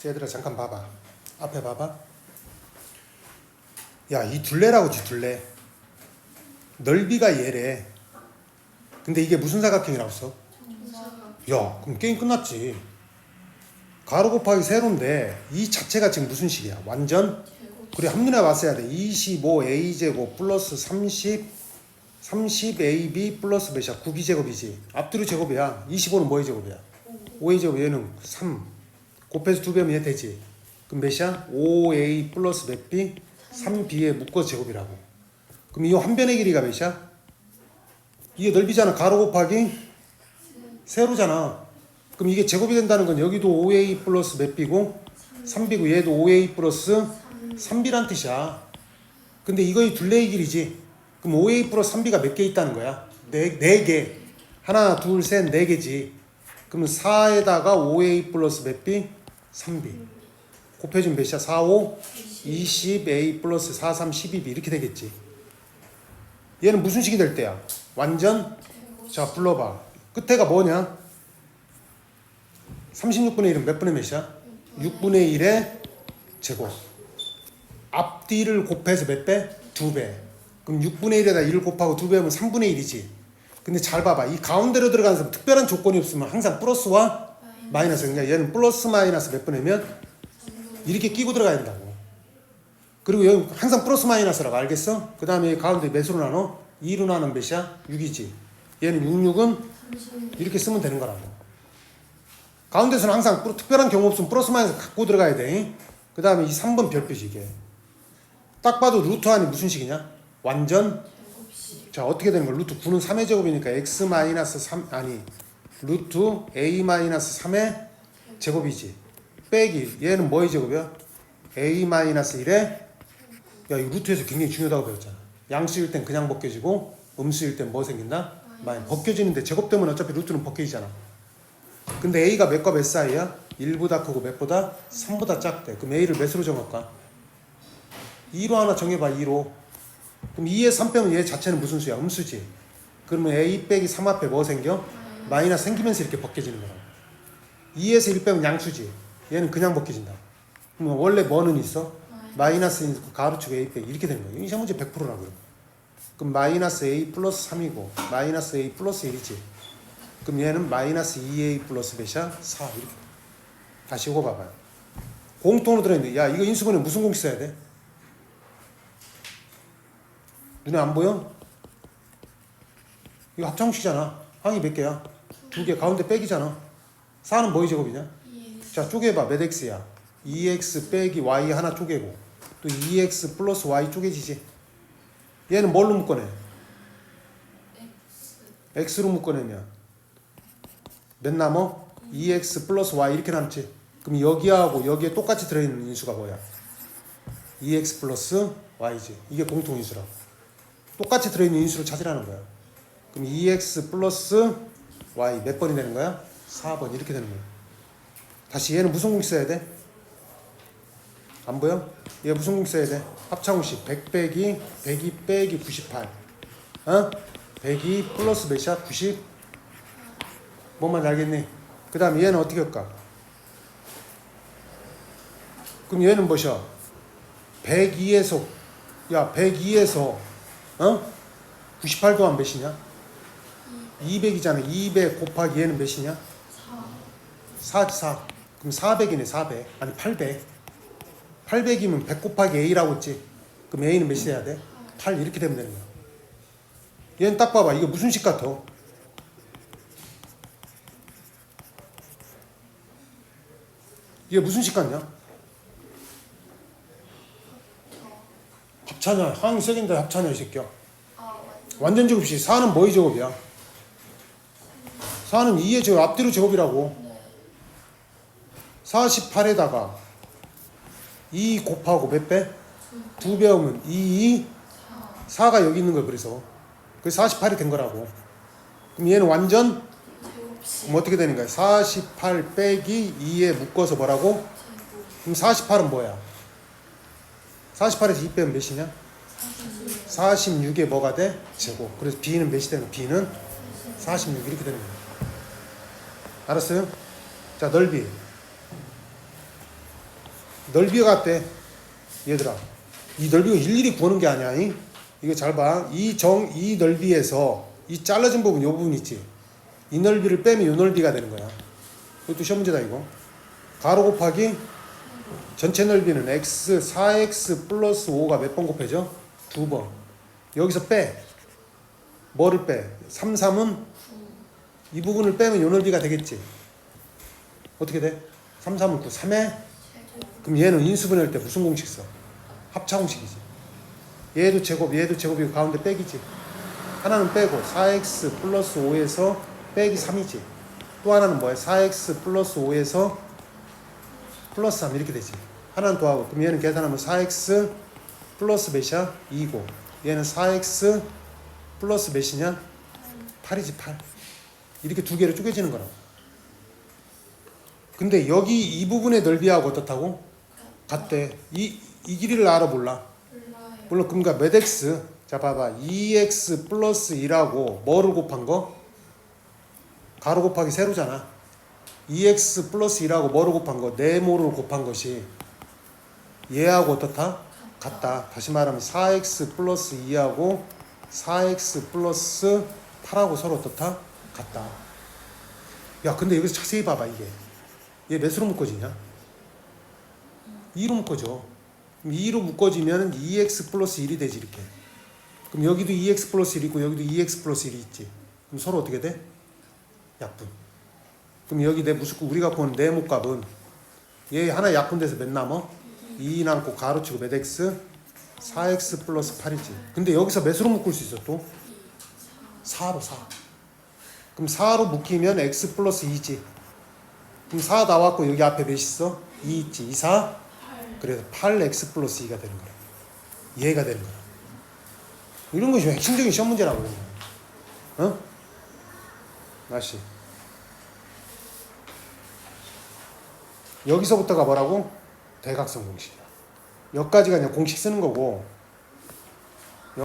자, 얘들아 잠깐 봐봐. 앞에 봐봐. 야, 이 둘레라고 지 둘레. 넓이가 얘래. 근데 이게 무슨 사각형이라고 써? 야, 그럼 게임 끝났지. 가로 곱하기 세로인데 이 자체가 지금 무슨 식이야? 완전? 그래 한눈에 왔어야 돼. 25a 제곱 플러스 30 30ab 플러스 몇이야? 9b 제곱이지. 앞뒤로 제곱이야. 25는 뭐의 제곱이야? 5a 제곱 얘는 3 곱해서 두 배면 얘 되지. 그럼 몇이야? 5a 플러스 몇 b? 3b의 묶어 제곱이라고. 그럼 이 한 변의 길이가 몇이야? 이게 넓이잖아. 가로 곱하기 세로잖아. 그럼 이게 제곱이 된다는 건 여기도 5a 플러스 몇 b고 3b고 얘도 5a 플러스 3b란 뜻이야. 근데 이거의 둘레의 길이지. 그럼 5a 플러스 3b가 몇 개 있다는 거야? 네, 네 개. 하나, 둘, 셋, 네 개지. 그러면 4에다가 5a 플러스 몇 b? 3b. 곱해주면 몇이야? 4, 5, 20a 플러스 4, 3, 12b 이렇게 되겠지. 얘는 무슨 식이 될 때야? 완전? 자, 불러봐. 끝에가 뭐냐? 36분의 1은 몇 분의 몇이야? 6분의 1의 제곱. 앞뒤를 곱해서 몇 배? 2배. 그럼 6분의 1에다 1을 곱하고 2배 하면 3분의 1이지. 근데 잘 봐봐. 이 가운데로 들어가는 특별한 조건이 없으면 항상 플러스와 마이너스. 그러니까 얘는 플러스 마이너스 몇 분이면 이렇게 끼고 들어가야 된다고. 그리고 여기 항상 플러스 마이너스라고 알겠어? 그 다음에 가운데 몇으로 나눠? 2로 나누면 몇이야? 6이지. 얘는 6, 6은 이렇게 쓰면 되는 거라고. 가운데서는 항상 플- 특별한 경우 없으면 플러스 마이너스 갖고 들어가야 돼. 그 다음에 이 3번 별표지 이게. 딱 봐도 루트 안이 무슨 식이냐? 완전 자 어떻게 되는 거야? 루트 9는 3의 제곱이니까 x 마이너스 3 아니 루트 a 마이너스 3의 제곱이지. 빼기 얘는 뭐의 제곱이야? a 마이너스 1의 야 이 루트에서 굉장히 중요하다고 배웠잖아. 양수일 땐 그냥 벗겨지고 음수일 땐 뭐 생긴다? 마이 벗겨지는데 제곱 되면 어차피 루트는 벗겨지잖아. 근데 a가 몇과 몇 사이야? 1보다 크고 몇보다? 3보다 작대. 그럼 a를 몇으로 정할까? 2로 하나 정해봐 2로. 그럼 2에 3 빼면 얘 자체는 무슨 수야? 음수지. 그러면 a 빼기 3 앞에 뭐 생겨? 마이너스 생기면서 이렇게 벗겨지는 거야. 2에서 1 빼면 양수지. 얘는 그냥 벗겨진다. 그럼 원래 뭐는 있어? 마이너스 가로축 a 빼기 이렇게 되는 거야. 이 시험 문제 100%라고요. 그럼 마이너스 a 플러스 3이고 마이너스 a 플러스 1이지. 그럼 얘는 마이너스 2a 플러스 몇이야? 4 이렇게. 다시 이거 봐봐요. 공통으로 들어있는데 야 이거 인수분해 무슨 공식 써야 돼? 눈에 안 보여? 이거 합창식이잖아. 항이 몇 개야? 두 개. 가운데 빼기잖아. 4는 뭐의 제곱이냐? 자 쪼개봐. 몇 x야? 2x 빼기 y 하나 쪼개고 또 2x 플러스 y 쪼개지지. 얘는 뭘로 묶어내? x로 묶어내면 몇 남어? 2x 플러스 y 이렇게 남지. 그럼 여기하고 여기에 똑같이 들어있는 인수가 뭐야? 2x 플러스 y지. 이게 공통인수라고. 똑같이 들어있는 인수를 찾으라는 거야. 그럼 2x 플러스 y 몇 번이 되는 거야? 4번 이렇게 되는 거야. 다시 얘는 무슨 공식 써야 돼? 안 보여? 얘 무슨 공식 써야 돼? 합창공식 100 빼기 102 빼기 98 어? 102 플러스 몇이야? 90 뭔 말인지 알겠니? 그 다음에 얘는 어떻게 할까? 그럼 얘는 뭐셔? 102에서 야 102에서 어? 98 더한 몇이냐? 200이잖아? 200 곱하기 얘는 몇이냐? 4지 4 그럼 400이네 400 아니 800 800이면 100 곱하기 A라고 했지. 그럼 A는 몇이 돼야 돼? 8 이렇게 되면 되는 거야. 얘는 딱 봐봐. 이거 무슨 식 같아? 이게 무슨 식 같냐? 합차냐 항 색인데 합차냐 이 새끼야. 완전. 제곱식. 4는 뭐의 제곱이야? 4는 2의 제곱 앞뒤로 제곱이라고 48에다가 2 곱하고 몇 배? 2배 하면 2, 2, 4가 여기 있는 거야 그래서 그래서 48이 된 거라고 그럼 얘는 완전 그럼 어떻게 되는 거야? 48 빼기 2에 묶어서 뭐라고? 그럼 48은 뭐야? 48에서 2 빼면 몇이냐? 46에 뭐가 돼? 제곱 그래서 B는 몇이 되는 거야? B는 46 이렇게 되는 거야 알았어요? 자 넓이 넓이가 같대. 얘들아. 이 넓이가 일일이 구하는 게 아니야. 이? 이거 잘 봐. 이 정, 이 넓이에서 이 잘라진 부분, 요 부분 있지. 이 넓이를 빼면 요 넓이가 되는 거야. 이것도 시험 문제다, 이거. 가로 곱하기 전체 넓이는 x 4x 플러스 5가 몇 번 곱해져? 두 번. 여기서 빼. 뭐를 빼? 3, 3은 이 부분을 빼면 요 넓이가 되겠지. 어떻게 돼? 3, 3은 9, 3에 그럼 얘는 인수분해할 때 무슨 공식 써? 합차 공식이지. 얘도 제곱, 얘도 제곱이고 가운데 빼기지. 하나는 빼고 4x 플러스 5에서 빼기 3이지. 또 하나는 뭐야? 4x 플러스 5에서 플러스 3 이렇게 되지. 하나는 더하고 그럼 얘는 계산하면 4x 플러스 몇이야? 2고 얘는 4x 플러스 몇이냐? 8이지 8. 이렇게 두 개로 쪼개지는 거라고. 근데 여기 이 부분의 넓이하고 어떻다고? 같대. 이, 이 길이를 알아 몰라? 물론 그러니까 몇 x? 자 봐봐 2x 플러스 1하고 뭐를 곱한 거? 가로 곱하기 세로잖아 2x 플러스 1하고 뭐를 곱한 거? 네모를 곱한 것이 얘하고 어떻다? 같다 다시 말하면 4x 플러스 2하고 4x 플러스 8하고 서로 어떻다? 같다 야 근데 여기서 자세히 봐봐 이게 얘 몇으로 묶어지냐? 2로 묶어져 그럼 2로 묶어지면 2x 플러스 1이 되지 이렇게. 그럼 여기도 2x 플러스 1 있고 여기도 2x 플러스 1이 있지. 그럼 서로 어떻게 돼? 약분. 그럼 여기 내 무슨 우리가 본 네모값은 얘 하나 약분돼서 몇 남어? 2 남고 가로치고 몇 x? 4x 플러스 8이지. 근데 여기서 몇으로 묶을 수 있어 또? 4로 4. 그럼 4로 묶이면 x 플러스 2지. 그럼 4 나왔고 여기 앞에 몇 있어? 2 있지. 2, 4? 그래서 8x 플러스 2가 되는 거야. 얘가 되는 거야. 이런 것이 핵심적인 시험 문제라고 거야. 어? 나시. 여기서부터가 뭐라고? 대각선 공식이야. 여기까지가 그냥 공식 쓰는 거고